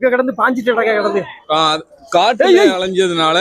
இங்க கிடந்து பாஞ்சிட்டு கிடந்து. கா- காட்டுல அலைஞ்சதுனால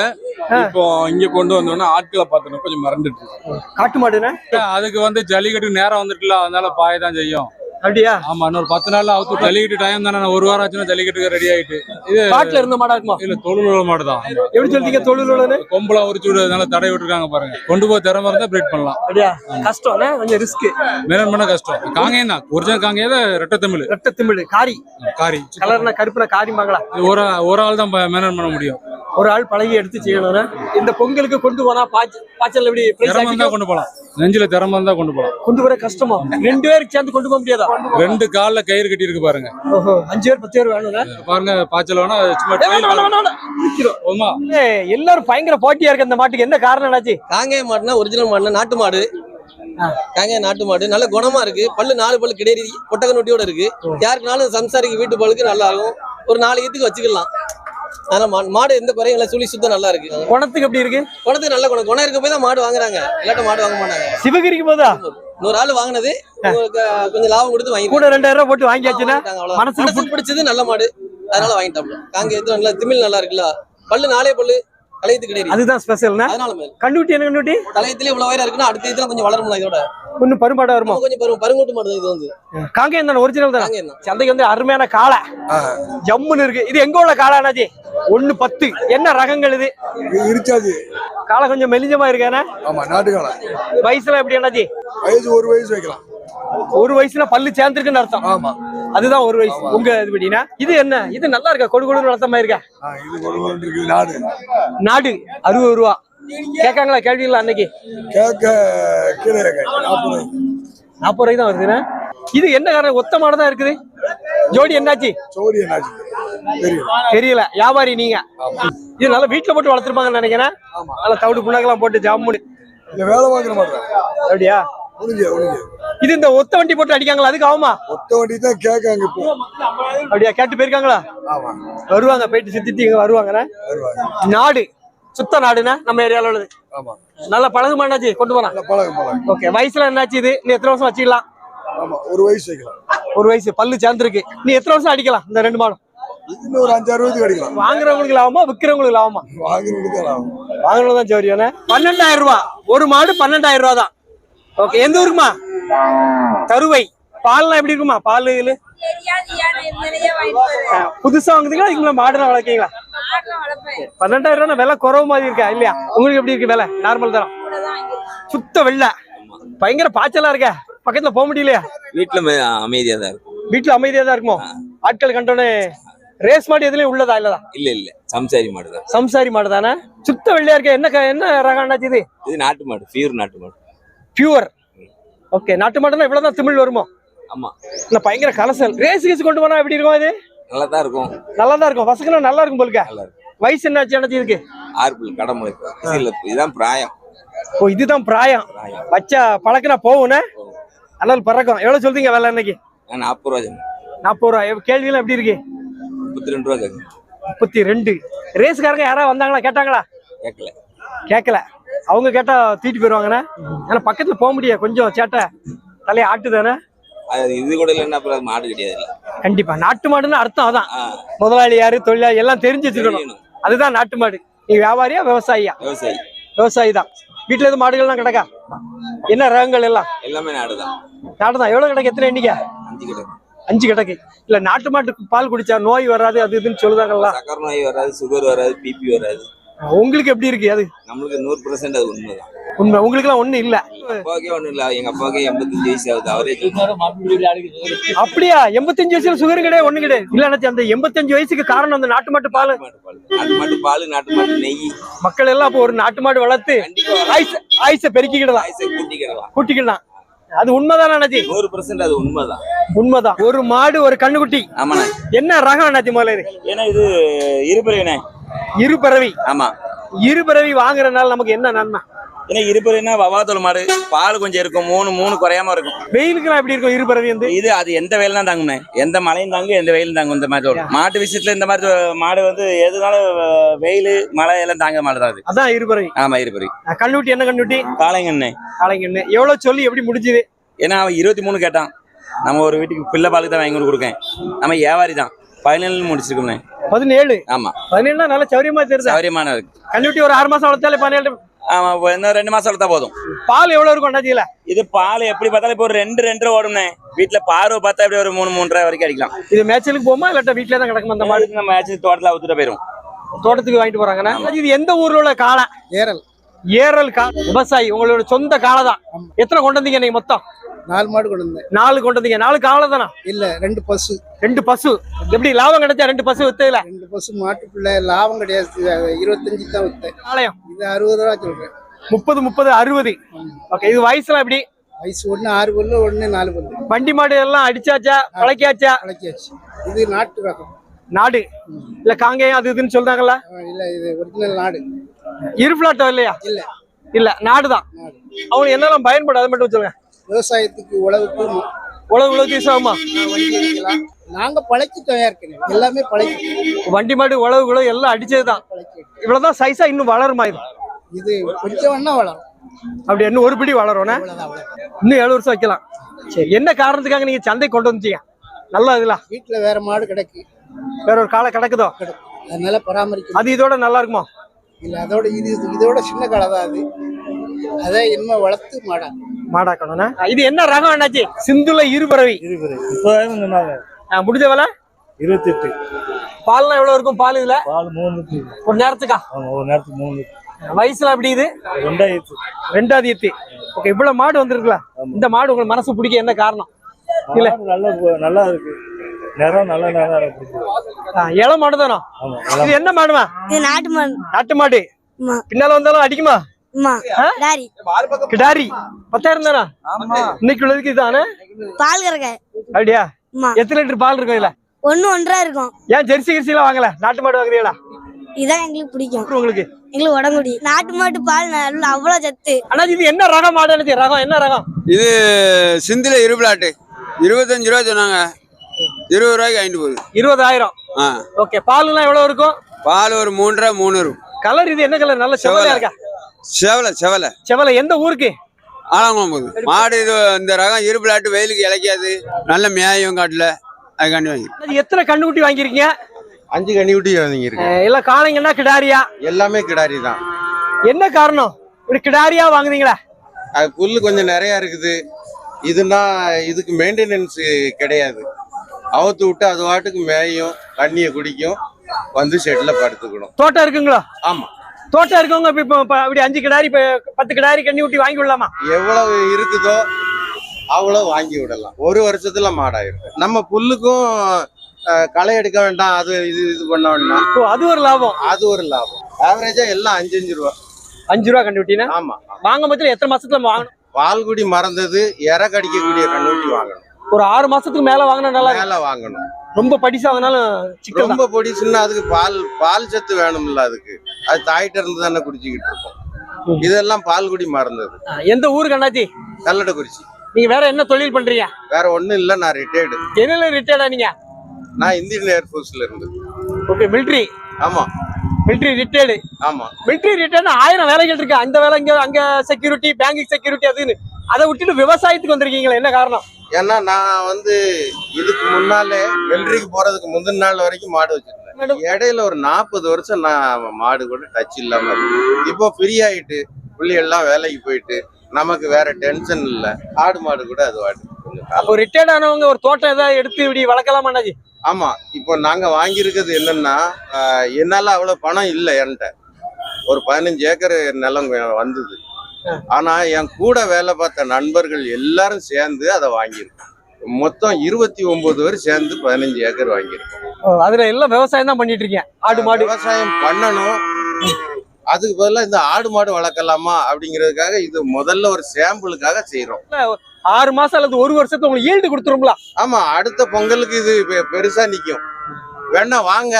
இப்போ இங்க கொண்டு வந்தோம்னா ஆட்களை பார்த்தோன்னா கொஞ்சம் மறந்துட்டு காட்டு மாடுனா? அதுக்கு வந்து ஜல்லிக்கட்டு நேரம் வந்துட்டுல அதனால பாய தான் செய்யும். அப்படியா? ஆமா இன்னொரு பத்து நாள்ல அவுத்து ஜல்லிக்கட்டு டைம் தானே ஒரு வாரம் ஆச்சுன்னா ஜல்லிக்கட்டுக்கு ரெடி ஆயிட்டு. இது காட்டுல இருந்த மாடா இருக்குமா? இல்ல தொழில் மாடு தான் எப்படி சொல்றீங்க தொழிலுன்னு கொம்பளம் உரிச்சு விடுறதுனால தடை விட்டுருக்காங்க பாருங்க. கொண்டு போய் திறமை இருந்தா பிரீட் பண்ணலாம். அப்படியா? கஷ்டம் கொஞ்சம் ரிஸ்க் மேனன் பண்ண கஷ்டம். காங்கேயம் தான் ஒரிஜினல் காங்கேயம் தான் ரெட்டை தமிழ். ரெட்ட திமிழ் காரி. காரி. கலர்னா கருப்புனா காரிம்பாங்களா இது ஒரு ஒரு ஆள் தான் மேனன் பண்ண முடியும். ஒரு ஆள் பழகி எடுத்து செய்யணும்னா இந்த பொங்கலுக்கு கொண்டு போனா பாய்ச்சல் பாய்ச்சல் எப்படி? Price திறமை ஆக்கிக்கோ? தான் கொண்டு போலாம். நெஞ்சில திறமை இருந்தா கொண்டு போலாம். கொண்டு வர கஷ்டமா? ரெண்டு பேருக்கு சேர்ந்து கொண்டு போக முடியாதா? ரெண்டு கால்ல கயிறு கட்டி இருக்கு பாருங்க. ஓஹோ அஞ்சு பேர் பத்து பேர் வேணும்னா பாருங்க பாய்ச்சல் வேணா சும்மா வேணாம், வேணாம், வேணாம். எல்லாரும் பயங்கர போட்டியா இருக்கு அந்த மாட்டுக்கு. என்ன காரணம் என்னாச்சு? காங்கேய மாடுனா ஒரிஜினல் மாடுனா நாட்டு மாடு. காங்கேய நாட்டு மாடு. நல்ல குணமா இருக்கு. பல்லு நாலு பல்லு கிடையாது கொட்டக நொட்டியோட இருக்கு. யாருக்குனாலும் சம்சாரிக்கு வீட்டு பல்லுக்கு நல்லா இருக்கும். ஒரு நாலு ஈத்துக்கு வச்சுக்கலாம். மா- மாடு எந்த குறையும் இல்லை. சுழி சுத்தம் நல்லா இருக்கு. குணத்துக்கு எப்படி இருக்கு? குணத்துக்கு நல்ல குணம். குணம் இருக்க போய் தான் மாடு வாங்குறாங்க. இல்லாட்ட மாடு வாங்க மாட்டாங்க. சிவகிரிக்கு போதா? இன்னொரு ஆள் வாங்கினது. கொஞ்சம் லாபம் கொடுத்து வாங்கி கூட ரெண்டாயிரம் ரூபாய் போட்டு வாங்கியாச்சுன்னா மனசுக்கு பிடிச்சது நல்ல மாடு. அதனால வாங்கிட்டோம்ல காங்கேயத்துல நல்லா திமிழ் நல்லா இருக்குல்ல. பல்லு நாலே பல்லு. அதுதான் ஸ்பெஷல்னா கண்டுபிட்டி என்ன கண்டுபிட்டி கலையத்துல இவ்வளவு வயரா இருக்குன்னா அடுத்த இதுல கொஞ்சம் வளரணும் இதோட. இன்னும் பருமாடா வருமா? கொஞ்சம் பருவ பருங்கூட்டு மாடு இது வந்து. காங்கேயம் தானே ஒரிஜினல் தானே? சந்தைக்கு வந்து அருமையான காளை. ஜம்முன்னு இருக்கு. இது எங்க உள்ள காளை ஒண்ணு பத்து. என்ன ரகங்கள் இது? இருக்காது. காளை கொஞ்சம் மெலிஞ்சமா இருக்கானே ஆமா வயசுல எப்படி வயசு ஒரு வயசு வைக்கலாம். ஒரு வயசுல பல்லு சேர்ந்துருக்குன்னு அர்த்தம். ஆமா. அதுதான் ஒரு வயசு. உங்க இது படினா இது என்ன? இது நல்லா இருக்கா? கொடு கொடு வளர்த்தமா இருக்கா? நாடு. நாடு. அறுபது ரூபா. கேட்காங்களா கேள்விங்களா அன்னைக்கு? கேட்க கீழே நாற்பது நாற்பது ரூபாய்க்கு தான் வருதுண்ணே இது என்ன காரணம்? ஒத்த மாடு தான் இருக்குது. ஜோடி என்னாச்சு? தெரியும் தெரியல. வியாபாரி நீங்க. இது நல்லா வீட்டுல போட்டு வளர்த்துருப்பாங்கன்னு நினைக்கிறேன். நல்லா தவிடு புண்ணாக்கெல்லாம் போட்டு ஜாமுன்னு வேலை வாங்குற மாட்டேன் அப்படியா? இது இந்த ஒத்த வண்டி போட்டு அடிக்காங்களா? அதுக்கு ஆகுமா? ஒத்த வண்டி தான் கேட்காங்க இப்போ. அப்படியா? கேட்டு போயிருக்காங்களா? வருவாங்க போயிட்டு சுத்திட்டு இங்க வருவாங்க. நாடு. சுத்த நாடுண்ணே நம்ம ஏரியால உள்ளது. நல்லா பழகுமா என்னாச்சு? கொண்டு போனா ஓகே வயசுல என்னாச்சு இது? நீ எத்தனை வருஷம் வச்சுக்கலாம்? ஆமா ஒரு வயசு ஒரு வயசு பல்லு சேர்ந்துருக்கு. நீ எத்தனை வருஷம் அடிக்கலாம் இந்த ரெண்டு மாடும் ஒரு அஞ்சாறு வயசுக்கு அடிக்கலாம். வாங்குறவங்களுக்கு லாபமா விற்கிறவங்களுக்கு லாபமா? வாங்குறதுக்கு தான் ஆகும் வாங்குறது தான் சௌரியானே பன்னெண்டாயிரம் ரூபாய் ஒரு மாடு பன்னெண்டாயிரம் ரூபாய் தான். ஓகே எந்த ஊருக்குமா? தருவை பால்லாம் எப்படி இருக்குமா? பால். ஆ, புதுசா வாங்குறீங்களா இதுக்குள்ள மாடுலாம் வளர்க்கீங்களா. பன்னெண்டாயிரம் ரூபாய் விலை குறவு மாதிரி இருக்கா? இல்லையா? உங்களுக்கு எப்படி இருக்கு விலை? நார்மல் தரம். சுத்த வெள்ளை. பயங்கர பாய்ச்சலா இருக்க. பக்கத்துல போக முடியலையா? வீட்டுல அமைதியா தான் இருக்கும். வீட்டுல அமைதியா தான் இருக்குமோ? ஆட்கள் கண்டோன்னே ரேஸ் மாடு எதுலயும் உள்ளதா இல்லதா? இல்ல இல்ல. சம்சாரி மாடு தான். சம்சாரி மாடு தானே? சுத்த வெள்ளையா இருக்க. என்ன என்ன ரகம் இது? இது நாட்டு மாடு பியூர் நாட்டு மாடு. பியூர் ஓகே நாட்டு மாடுனா இவ்வளவுதான் தமிழ் வருமோ? ஆமா. இல்ல பயங்கர கலசல். ரேஸ் கீஸ் கொண்டு போனா எப்படி இருக்கும் இது நல்லா தான் இருக்கும். நல்லா தான் இருக்கும் பசங்க நல்லா இருக்கும். போலுக்க வயசு என்னாச்சு எனக்கு இதுக்கு? ஆறுப்புல கடமுளை இல்ல இதுதான் பிராயம். ஓ இதுதான் பிராயம். வச்சா பழக்கினா போகும்னே? அதனால பறக்கும். எவ்வளவு சொல்றீங்க வேலை இன்னைக்கு நாற்பது ரூபா நாற்பது ரூபா. கேள்வியெல்லாம் எப்படி இருக்கு? முப்பத்தி ரெண்டு ரூபா முப்பத்தி ரெண்டு. ரேஸ்காரங்க யாராவது வந்தாங்களா? கேட்டாங்களா? கேட்கல. கேட்கல. அவங்க கேட்டா தூக்கிட்டு போயிருவாங்கண்ணே. ஏன்னா பக்கத்துல போக முடியாது. கொஞ்சம் சேட்டை. தலையை ஆட்டுதானே? அது இது கூட இல்லைன்னா அப்புறம் மாடு கிடையாது. கண்டிப்பா. நாட்டு மாடுன்னு அர்த்தம் அதான். ஆ, முதலாளி யாரு தொழிலாளி எல்லாம் தெரிஞ்சு வச்சுக்கணும். அதுதான் நாட்டு மாடு. நீ வியாபாரியா விவசாயியா? விவசாயி. விவசாயி தான். வீட்டுல எதுவும் மாடுகள்லாம் கிடக்கா? என்ன ரகங்கள் எல்லாம்? எல்லாமே நாடுதான். நாட்டு தான் எவ்வளவு கிடக்கு எத்தனை எண்ணிக்கை? அஞ்சு கிடக்கு. அஞ்சு கிடக்கு. இல்ல நாட்டு மாட்டுக்கு பால் குடிச்சா நோய் வராது அது இதுன்னு சொல்லுதாங்கல்ல சக்கரை நோய் வராது சுகர் வராது பிபி வராது. உங்களுக்கு எப்படி இருக்கு? அது நம்மளுக்கு நூறு பர்சன்ட் அது உண்மைதான். உண்மை. உங்களுக்கு எல்லாம் ஒண்ணு இல்ல. அப்பாவுக்கே ஒண்ணும் இல்ல. எங்க அப்பாவுக்கே எண்பத்தஞ்சு வயசு ஆகுது. அவரே. அப்படியா? எண்பத்தஞ்சு வயசுல சுகர் கிடையாது ஒண்ணு கிடையாது. இல்ல அந்த எண்பத்தஞ்சு வயசுக்கு காரணம் அந்த நாட்டு மாட்டு பால். நாட்டு மாட்டு பால். நாட்டு மாட்டு பால் நாட்டு மாட்டு நெய். மக்கள் எல்லாம் அப்போ ஒரு நாட்டு மாடு வளர்த்து ஆயுச ஆயுச பெருக்கிக்கிடலாம். கூட்டிக்கிடலாம். கூட்டிக்கலாம் அது உண்மைதான் அண்ணாச்சி? நூறு பர்சன்ட் அது உண்மைதான். உண்மைதான். ஒரு மாடு ஒரு கண்ணுக்குட்டி. ஆமாண்ணே. என்ன ரகம் அண்ணாச்சி முதல்ல இது ஏன்னா இது இருபறைண்ணே இரு பிறவி ஆமா. இரு பிறவி வாங்குறதுனால நமக்கு என்ன நன்மை? ஏன்னா இருபறைனா வவாத்தோல் மாடு பால் கொஞ்சம் இருக்கும் மூணு மூணு குறையாம இருக்கும். வெயிலுக்குலாம் எப்படி இருக்கும் இரு பிறவி வந்து? இது அது எந்த வெயிலும் தான் தாங்கும்ண்ணே. எந்த மழையும் தாங்கும் எந்த வெயிலும் தாங்கும் இந்த மாதிரி. மாட்டு விஷயத்துல இந்த மாதிரி மாடு வந்து எதுனாலும் வெயில் மழை எல்லாம் தாங்க மாடு தான் அது. அதான் இரு பிறவி ஆமா இருபறை அஹ் கண்ணுக்குட்டி என்ன கண்ணுக்குட்டி காளைங்கண்ணே. காளைங்கன்னு எவ்வளவு சொல்லி எப்படி முடிஞ்சுது? ஏன்னா அவன் இருபத்தி மூணு கேட்டான். நம்ம ஒரு வீட்டுக்கு பிள்ளை பாலுக்கு தான் வாங்கி கொண்டு கொடுக்கேன். நம்ம வியாபாரி தான். பதினேழு முடிச்சிருக்கோம்ண்ணே. பதினேழு. ஆமா. பதினேழுனா நல்ல சௌரியமா தெரியுது சௌரியமான இருக்கு. கண்ணுட்டி ஒரு ஆறு மாசம் வளர்த்தாலே பதினேழு. ஆமா இன்னும் ரெண்டு மாசம் வளர்த்தா போதும். பால் எவ்வளவு இருக்கும் அண்ணாச்சியில? இது பால் எப்படி பார்த்தாலும் இப்போ ஒரு ரெண்டு ரெண்டரை ஓடும்ண்ணே. வீட்டுல பார்வை பார்த்தா எப்படி ஒரு மூணு மூன்றரை வரைக்கும் அடிக்கலாம். இது மேட்சலுக்கு போமா இல்லாட்டா வீட்லயே தான் கிடக்குமா அந்த மாடு நம்ம ஆச்சு தோட்டத்தில் அவுத்துட்டு போயிரும் தோட்டத்துக்கு வாங்கிட்டு போறாங்கன்னா இது எந்த ஊர்ல உள்ள காளை? ஏரல். ஏரல் கா விவசாயி உங்களோட சொந்த காளை தான் எத்தனை கொண்டு வந்தீங்க நீங்க மொத்தம்? நாலு மாடு கொண்டு வந்தேன். நாலு கொண்டு வந்தீங்க. நாலு காளை தானா இல்ல ரெண்டு பசு. ரெண்டு பசு. எப்படி லாபம் கிடைச்சா ரெண்டு பசு வித்ததுல? ரெண்டு பசு மாட்டுக்குள்ள லாபம் கிடையாது. இருபத்தஞ்சு தான் வித்தேன். ஆலயம். இது அறுபது ரூபா சொல்றேன். முப்பது முப்பது அறுபது. ஓகே இது வயசுலாம் எப்படி? வயசு ஒண்ணு ஆறு பல்லு ஒண்ணு நாலு பல்லு வண்டி மாடு எல்லாம் அடிச்சாச்சா? பழக்கியாச்சா? பழக்கியாச்சு. இது நாட்டு ரகம். நாடு. இல்ல காங்கேயம் அது இதுன்னு சொல்றாங்கல்ல? இல்ல இது ஒரிஜினல் நாடு. இருஃபிளாட்டம் இல்லையா? இல்ல. இல்ல நாடுதான். நாடு. அவங்க என்னெல்லாம் பயன்படும் அதை மட்டும் சொல்லுங்க. விவசாயத்துக்கு உழவுக்கு உழவு உழவு யூஸ் ஆகுமா நாங்க பழக்கிட்டோம் ஏற்கனவே எல்லாமே பழக்கிட்டோம் வண்டி மாடு உழவு உழவு எல்லாம் அடிச்சதுதான். இவ்வளவுதான் சைஸா இன்னும் வளருமா இது? இது கொஞ்சம் வேணா வளரும். அப்படி இன்னும் ஒரு பிடி வளரும் இன்னும் ஏழு வருஷம் வைக்கலாம். சரி என்ன காரணத்துக்காக நீங்க சந்தை கொண்டு வந்துட்டீங்க? நல்லா இதுல. வீட்டுல வேற மாடு கிடக்கு. வேற ஒரு காலை கிடக்குதோ? கிடக்கு. அதனால பராமரிக்கணும். அது இதோட நல்லா இருக்குமா? இல்ல அதோட இது இதோட சின்ன கடை தான் அது. அதை இனிமே வளர்த்து மாடா. மாடாக்கணும்னா இது என்ன ரகம் என்னாச்சு சிந்துல இருபறவை. இப்போதான் சொன்னாங்க. ஆ, முடிஞ்ச வேலை? இருபத்தெட்டு. பால்லாம் எவ்வளவு இருக்கும் பால் இதுல? பால் மூணு. ஒரு நேரத்துக்கா? ஆமா ஒரு நேரத்துக்கு மூணு. வயசுல அப்படி இது? ரெண்டாயிரத்து. ரெண்டாவது எத்து ஓகே இவ்வளவு மாடு வந்திருக்குல்ல? இந்த மாடு உங்களுக்கு மனசு பிடிக்க என்ன காரணம்? இல்ல. நல்லா நல்லா இருக்கு. நிறம் நல்ல நிறம் பிடிக்கும் ஆ, இள மாடு தானோ? இது என்ன மாடுமா? இது நாட்டு மாடு. நாட்டு மாடு. பின்னால வந்தாலும் அடிக்குமா? கிடாரி. பத்தாயிரம் தானா இன்னைக்கு உள்ளதுக்கு இதானே பால் கறக்க. அப்படியா? அம்மா எத்தனை லிட்டர் பால் இருக்கும் இதுல? ஒண்ணு ஒன்றா இருக்கும். ஏன் ஜெர்சி கிரிசி வாங்கல? நாட்டு மாடு வாங்குறீங்களா? இதான் எங்களுக்கு பிடிக்கும். உங்களுக்கு? எங்களுக்கு உடம்புடி. நாட்டு மாட்டு பால் அவ்வளவு சத்து. ஆனா இது என்ன ரகம் மாடு எனக்கு ரகம் என்ன ரகம்? இது சிந்தில இருபிளாட்டு இருபத்தஞ்சு ரூபா சொன்னாங்க. இருபது ரூபாய்க்கு வாங்கிட்டு போகுது. இருபதாயிரம். ஓகே பால் எல்லாம் எவ்வளவு இருக்கும்? பால் ஒரு மூன்றரை மூணு இருக்கும். கலர் இது என்ன கலர்? நல்ல செவலையா இருக்கா? செவலை செவலை. செவலை எந்த ஊருக்கு? ஆலங்குளம் போகுது. மாடு இது இந்த ரகம் இருபிளாட்டு வெயிலுக்கு இழைக்காது. நல்ல மேயும் காட்டுல. அதுக்காண்டி வாங்கி. எத்தனை கண்ணுக்குட்டி வாங்கியிருக்கீங்க? அஞ்சு கனி குட்டி வந்தீங்க அஹ் எல்லாம் காளைங்கன்னா கிடாரியா? எல்லாமே கிடாரி தான். என்ன காரணம்? இப்படி கிடாரியா வாங்குறீங்களா அது புல்லு கொஞ்சம் நிறைய இருக்குது. இதுனா இதுக்கு மெயின்டெனன்ஸ் கிடையாது. அவுத்து விட்டு அது வாட்டுக்கு மேயும் தண்ணியை குடிக்கும். வந்து ஷெட்ல படுத்துக்கணும். தோட்டம் இருக்குங்களா? ஆமா. தோட்டம் இருக்கவங்க இப்ப அப்படி அஞ்சு கிடாரி இப்ப பத்து கிடாரி கண்ணி ஊட்டி வாங்கி விடலாமா? எவ்வளவு இருக்குதோ அவ்வளவு வாங்கி விடலாம். ஒரு வருஷத்துல மாடாயிரும் நம்ம புல்லுக்கும் களை எடுக்க வேண்டாம் அது இது இது பண்ண வேண்டாம். ஓ அது ஒரு லாபம். அது ஒரு லாபம். ஆவரேஜா எல்லாம் அஞ்சு அஞ்சு ரூபா. அஞ்சு ரூபா கண்ணி ஊட்டினா? ஆமா வாங்க பட்சத்துல எத்தனை மாசத்துல வாங்கணும்? பால்குடி மறந்தது இற கடிக்கக்கூடிய கண்ணுட்டி வாங்கணும். ஒரு ஆறு மாசத்துக்கு மேல வாங்கினா நல்லா. மேல வாங்கணும். ரொம்ப படிசா வாங்கினாலும் சிக்கல் தான் ரொம்ப பொடிசுன்னா அதுக்கு பால் பால் சத்து வேணும்ல அதுக்கு. அது தாயிட்ட இருந்து தானே குடிச்சுக்கிட்டு இருக்கோம். இதெல்லாம் பால்குடி மறந்தது. எந்த ஊருக்கு அண்ணாச்சி கல்லடக்குறிச்சி நீங்க வேற என்ன தொழில் பண்றீங்க? வேற ஒண்ணும் இல்ல நான் ரிட்டையர்டு என்னல ரிட்டையர்டா நீங்க? நான் இந்தியன் ஏர்ஃபோர்ஸ்ல இருந்து. ஓகே மிலிட்ரி ஆமா. மிலிட்ரி ரிட்டையர்டு ஆமா. மிலிட்ரி ரிட்டர்ன் ஆயிரம் வேலைகள் இருக்கு. அந்த வேலை இங்க அங்க செக்யூரிட்டி பேங்கிங் செக்யூரிட்டி அதுன்னு. அதை விட்டுட்டு விவசாயத்துக்கு வந்திருக்கீங்களா என்ன காரணம்? ஏன்னா நான் வந்து இதுக்கு முன்னாலே வெள்ளரிக்கு போறதுக்கு முந்தின நாள் வரைக்கும் மாடு வச்சிருந்தேன். இடையில ஒரு நாற்பது வருஷம் நான் மாடு கூட டச் இல்லாம. இப்போ ஃப்ரீ ஆயிட்டு புள்ளி எல்லாம் வேலைக்கு போயிட்டு நமக்கு வேற டென்ஷன் இல்ல. ஆடு மாடு கூட அது வாடு. அப்போ ரிட்டையர்ட் ஆனவங்க ஒரு தோட்டம் ஏதாவது எடுத்து இப்படி வளர்க்கலாமா அண்ணாச்சி? ஆமா. இப்போ நாங்க வாங்கியிருக்கிறது என்னன்னா என்னால அவ்வளவு பணம் இல்லை என்கிட்ட. ஒரு பதினஞ்சு ஏக்கர் நிலம் வந்தது. ஆனா என் கூட வேலை பார்த்த நண்பர்கள் எல்லாரும் சேர்ந்து அதை வாங்கியிருக்கோம் மொத்தம் இருபத்தி ஒன்பது பேர் சேர்ந்து பதினஞ்சு ஏக்கர் வாங்கியிருக்கோம் அதுல எல்லாம் விவசாயம் தான் பண்ணிட்டு இருக்கீங்க? ஆடு மாடு. விவசாயம் பண்ணணும். அதுக்கு பதிலா இந்த ஆடு மாடு வளர்க்கலாமா அப்படிங்கிறதுக்காக இது முதல்ல ஒரு சாம்பிளுக்காக செய்றோம். ஆறு மாசம் அல்லது ஒரு வருஷத்துக்கு உங்களுக்கு ஈல்டு கொடுத்துருங்களா ஆமா அடுத்த பொங்கலுக்கு இது பெருசா நிக்கும். வேணா வாங்க.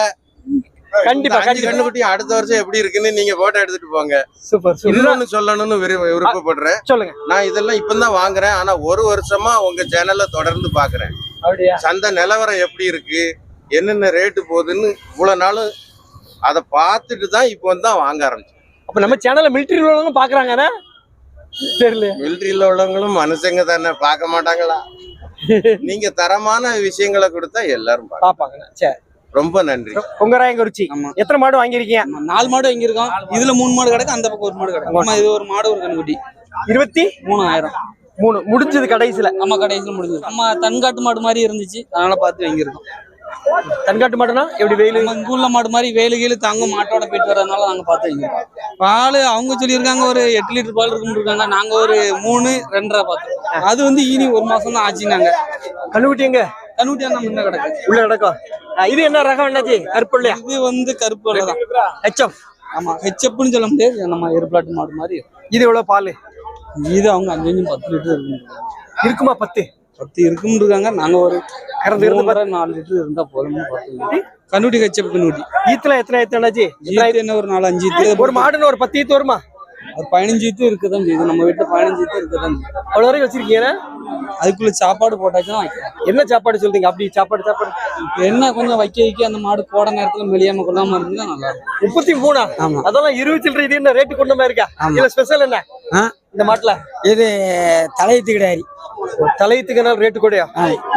கண்டிப்பா. கண்ணுக்குட்டி அடுத்த வருஷம் எப்படி இருக்குன்னு நீங்க போட்டோ எடுத்துட்டு போங்க. சூப்பர் இன்னொன்னு சொல்லணும்னு விரு- விருப்பப்படுறேன். சொல்லுங்க. நான் இதெல்லாம் இப்பதான் வாங்குறேன். ஆனா ஒரு வருஷமா உங்க சேனல்ல தொடர்ந்து பாக்குறேன். சந்தை நிலவரம் எப்படி இருக்கு? என்னென்ன ரேட்டு போகுதுன்னு இவ்வளவு நாள் அதை பார்த்துட்டு தான் இப்போ தான் வாங்க ஆரம்பிச்சேன். அப்ப நம்ம சேனல்ல மிலிட்டரி உள்ளவங்க பாக்குறாங்க தெரியல மிலிட்ரியில உள்ளவங்களும் மனுஷங்க தானே பார்க்க மாட்டாங்களா? நீங்க தரமான விஷயங்களை கொடுத்தா எல்லாரும் பார்ப்பாங்க. பாப்பாங்க சரி. ரொம்ப நன்றி. கொங்கராயங்குறிச்சி எத்தனை மாடு வாங்கியிருக்கீங்க? நாலு மாடு வாங்கியிருக்கோம். இதுல மூணு மாடு கிடக்கு அந்த பக்கம் ஒரு மாடு கிடக்கு. இது ஒரு மாடு ஒரு கண்ணுக்குட்டி இருபத்தி? மூணாயிரம். மூணு. முடிஞ்சது கடைசியில? நம்ம கடைசியில் முடிஞ்சது. நம்ம தன்காட்டு மாடு மாதிரி இருந்துச்சு. அதனால பார்த்து வாங்கியிருக்கோம். தன்காட்டு மாடுனா எப்படி வெயில்? நம்ம உள்ள மாடு மாதிரி வேலு கீழு தாங்க மாட்டோட போயிட்டு வரதுனால நாங்க பார்த்து வாங்கியிருக்கோம். பால் அவங்க சொல்லியிருக்காங்க ஒரு எட்டு லிட்டர் பால் இருக்குன்னு இருக்காங்க. நாங்க ஒரு மூணு ரெண்டரை பார்த்தோம் அது வந்து இனி ஒரு மாசம் தான் ஆச்சுனாங்க கண்ணுக்குட்டி எங்க? கண்ணுட்டி அந்த முன்ன கிடக்கு. உள்ள கிடக்கும் இது என்ன ரகம் என்னாச்சு கருப்புள்ளையா இது வந்து கருப்பு தான். ஹெச்எஃப் ஆமா. ஹெச்எப்னு சொல்ல முடியாது. நம்ம எருப்ளாட்டு மாடு மாதிரி. இது எவ்வளவு பால்? இது அவங்க அஞ்சு அஞ்சு பத்து லிட்டர் இருக்கும் இருக்குமா பத்து? பத்து இருக்குன்னு இருக்காங்க நாங்க ஒரு கறந்து இருந்து நாலு லிட்டர் இருந்தா போதும்னு பார்த்து கண்ணுட்டி ஹெச்எப் கண்ணுட்டி ஈத்துல எத்தனை எத்தனை என்ன ஒரு நாலு அஞ்சு ஒரு மாடுன்னு ஒரு பத்து ஈத்து வருமா? ஒரு பதினஞ்சு ஈத்து இருக்குதான் செய்யுது நம்ம வீட்டுல பதினஞ்சு இருக்குதான் செய்யுது. அவ்வளவு வரைக்கும் வச்சிருக்கீங்க அதுக்குள்ள சாப்பாடு வைக்கலாம் என்ன சாப்பாடு சொல்றீங்க? அப்படி சாப்பாடு சாப்பாடு. என்ன கொஞ்சம் வைக்க வைக்க அந்த மாடு போட நேரத்துல மெலியாம கொள்ளாம இருந்தா நல்லா இருக்கும். முப்பத்தி மூணா? ஆமா. அதெல்லாம் இருபது சில்லறை இது என்ன ரேட்டு கொண்ட மாதிரி இருக்கா. இல்ல ஸ்பெஷல் என்ன? இந்த மாட்டுல? இது தலையத்து கிடையாது தலையத்துக்கு ரேட்டு கூடயா?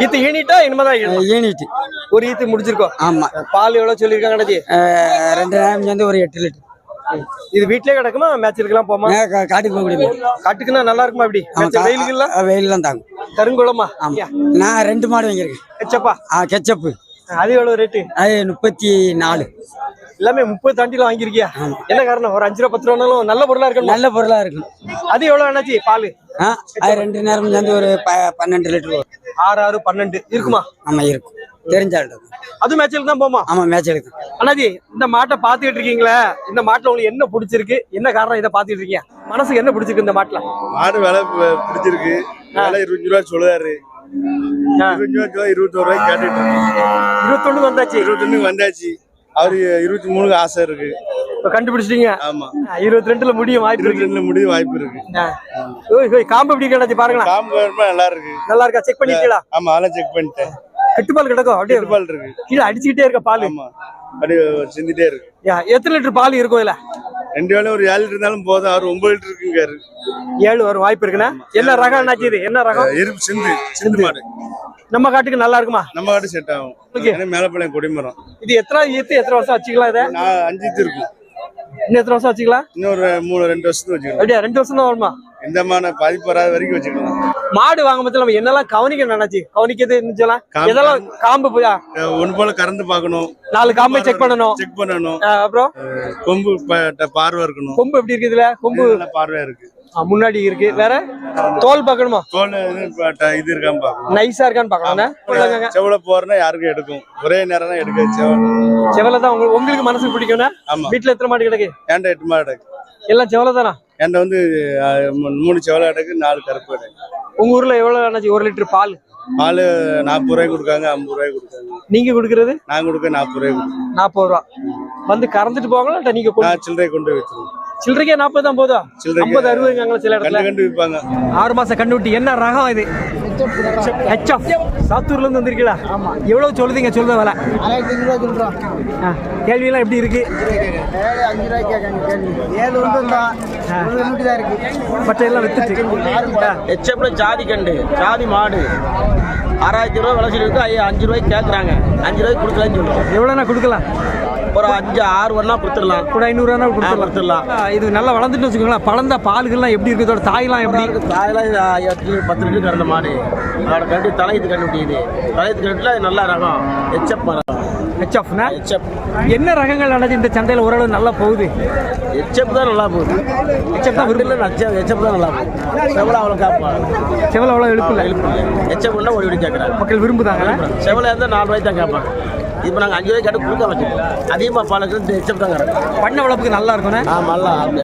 ஈத்து ஈனிட்டா இனிமேதான். யூனிட் ஒரு ஈத்து முடிச்சிருக்கோம் ஆமா. பால் எவ்வளவு சொல்லியிருக்காங்க? ரெண்டு நேரம் சேர்ந்து ஒரு எட்டு லிட்டர். இது வீட்லயே கிடக்குமா? மேட்சிருக்கலாம் போமா? காட்டுக்கு போக முடியும்? காட்டுக்குன்னா நல்லா இருக்குமா இப்படி? வெயிலுக்கு இல்ல வெயிலாம் தாங்கும். கருங்குளமா? நான் ரெண்டு மாடு வாங்கியிருக்கேன். ஹெச்சப்பா ஆ கெச்சப்பு. அது எவ்வளவு ரேட்டு அது முப்பத்தி நாலு எல்லாமே முப்பது தாண்டில வாங்கியிருக்கியா? என்ன காரணம்? ஒரு அஞ்சு ரூபா பத்து ரூபானாலும் நல்ல பொருளா இருக்கணும்? நல்ல பொருளா இருக்கும். அது எவ்வளவு என்னாச்சு பால். அது ரெண்டு நேரம் சேர்ந்து ஒரு பன்னெண்டு லிட்டர் ஆறு ஆறு பன்னெண்டு. இருக்குமா? ஆமா இருக்கும். தெரிஞ்சாள் அது மேட்சில் தான் போமா? ஆமா மேட்ச் எடுக்கும் அண்ணாஜி இந்த மாட்டை பாத்துக்கிட்டு இருக்கீங்களே இந்த மாட்டுல உங்களுக்கு என்ன பிடிச்சிருக்கு? என்ன காரணம் இதை பாத்துக்கிட்டு இருக்கீங்க? மனசுக்கு என்ன பிடிச்சிருக்கு இந்த மாட்டுல? மாடு விலை பிடிச்சிருக்கு. விலை இருபத்தஞ்சு ரூபா சொல்லுவாரு. இருபத்தோரு ரூபாய்க்கு கேட்டுட்டு. இருபத்தொன்னு வந்தாச்சு. இருபத்தொன்னு வந்தாச்சு. அவரு இருபத்தி மூணுக்கு ஆசை இருக்கு. இப்ப கண்டுபிடிச்சிட்டீங்க. ஆமா. இருபத்தி ரெண்டுல முடியும் வாய்ப்பு இருபத்தி இருக்கு. ரெண்டுல முடிவு வாய்ப்பு இருக்கு. காம்பு எப்படி கிடச்சி பாருங்களேன். காம்பு கருப்பா நல்லா இருக்கு. நல்லா இருக்கா? செக் பண்ணிட்டீங்களா? ஆமா அதெல்லாம் செக் பண்ணிட்டேன். கட்டுப்பால் கிடக்கும். அப்படியே பால் இருக்கு. கீழே அடிச்சுக்கிட்டே இருக்க பால். ஆமா. அப்படியே சிந்திட்டே இருக்கு. எத்தனை லிட்டர் பால் இருக்கும் இதுல? ரெண்டு வேளை ஒரு ஏழு லிட்டர் இருந்தாலும் போதும். அவர் ஒன்பது லிட்டர் இருக்குங்காரு ஏழு வரும் வாய்ப்பு இருக்குண்ணா? என்ன ரகம் என்னாச்சு இது? என்ன ரகம்? இருப்பு சிந்து. சிந்து மாடு. நம்ம காட்டுக்கு நல்லா இருக்குமா? நம்ம காட்டு செட் ஆகும். மேலப்பாளையம் கொடிமரம். இது எத்தனை ஈத்து? எத்தனை வருஷம் வச்சுக்கலாம் இதை? அஞ்சு இருக்கும். இன்னும் எத்தனை வருஷம் வச்சுக்கலாம்? இன்னொரு மூணு ரெண்டு வருஷத்துக்கு வச்சுக்கலாம். அப்படியா? ரெண்டு வருஷம் தான் வருமா? எந்த மான பாதிப்பு வராத வரைக்கும் வச்சுக்கலாம் மாடு வாங்கும் போது நம்ம என்னெல்லாம் கவனிக்கணும் நினைச்சு கவனிக்கிறது காம்பு. எதெல்லாம் காம்பு. போயா ஒண்ணு போல கறந்து பார்க்கணும். நாலு காம்பை செக் பண்ணணும். செக் பண்ணணும். அப்புறம்? கொம்பு பார்வை இருக்கணும். கொம்பு எப்படி இருக்கு இதுல? கொம்பு? பார்வையா இருக்கு. முன்னாடி இருக்கு. வேற? தோல் பார்க்கணுமா? தோல் இது இருக்கான்னு பார்க்கணும். நைஸா இருக்கான்னு பார்க்கணும். செவல போறனா யாருக்கும் எடுக்கும். ஒரே நேரம் தான் எடுக்க செவல் செவல தான் உங்களுக்கு மனசுக்கு பிடிக்கும்னா ஆமா. வீட்டுல எத்தனை மாடு கிடக்கு? ஏன்டா எட்டு மாடு எல்லாம் செவல தானா ஏன்டா வந்து மூணு செவல கிடக்கு நாலு கருப்பு கிடக்கு உங்க ஊர்ல எவ்வளவு அண்ணாச்சி? ஒரு லிட்டர் பால்? பால் நாற்பது ரூபாய்க்கு கொடுக்காங்க ஐம்பது ரூபாய்க்கு கொடுக்காங்க. நீங்க கொடுக்கறது? நான் கொடுக்க நாற்பது ரூபாய்க்கு நாற்பது ரூபா. வந்து கறந்துட்டு போவாங்களா? நீங்க சில்லறை கொண்டு போய் வச்சிருவேன் சில்லறைக்கே நாற்பது தான் போதா ஐம்பது அறுபதுங்க சில இடத்துல? கண்டு கண்டு விற்பாங்க. ஆறு மாசம் கண்டுபிட்டி என்ன ரகம் இது? ஹெச்எஃப் சாத்தூர்ல இருந்து வந்திருக்கீங்களா ஆமா. எவ்வளவு சொல்லுதீங்க சொல்லுத விலை? ஆயிரத்தி சொல்றோம். ஆ, கேள்வியெல்லாம் எப்படி இருக்கு? அஞ்சு ரூபாய்க்கு கேள்வி. ஏழு ஒன்று தான் இருக்கு. பட்டை எல்லாம் வித்துட்டு ஜாதி கண்டு ஜாதி மாடு. ஆறாயிரத்தி ரூபா விலை சொல்லியிருக்கு ஐயா அஞ்சு ரூபாய்க்கு கேட்குறாங்க அஞ்சு ரூபாய்க்கு கொடுக்கலன்னு சொல்லுவோம் எவ்வளவுண்ணா கொடுக்கலாம்? ஒரு அஞ்சு ஆறு ஒன்னா கொடுத்துடலாம். கூட ஐநூறுவா கொடுத்துடலாம். இது நல்லா வளர்ந்துட்டு வச்சுக்கோங்களேன். பழந்த பால்கள்லாம் எப்படி இருக்கு? இதோட தாய்லாம் எப்படி? தாயெல்லாம் எட்டு பத்து லிட்டர் கறந்த மாடு. அதோட கண்டு தலையத்து கண்டு விட்டியது தலையத்து கண்டுல நல்ல ரகம். ஹெச்எப் மரம் ஹெச்எஃப்னா ஹெச்எப் என்ன ரகங்கள் அண்ணாச்சி இந்த சந்தையில் ஓரளவு நல்லா போகுது. ஹெச்எப் தான் நல்லா போகுது. ஹெச்எஃப் தான் விரும்பல. ஹெச்எப் ஹெச்எப் தான் நல்லா போகுது. செவலை அவ்வளோ கேட்பாங்க. செவல அவ்வளோ எழுப்பில்ல ஹெச்எப் ஒரு ஓடி ஓடி கேட்குறாங்க. மக்கள் விரும்புதாங்க செவலை இருந்தால் நாலு ரூபாய்க்கு தான் கேட்பாங்க. இப்போ நாங்கள் அஞ்சு ரூபாய்க்கு கேட்டு கொடுக்க வச்சுருக்கோம் அதிகமாக பாலுக்கு கிடக்கும் பண்ண வளர்ப்புக்கு நல்லா இருக்கும்ண்ணே ஆமாம் நல்லா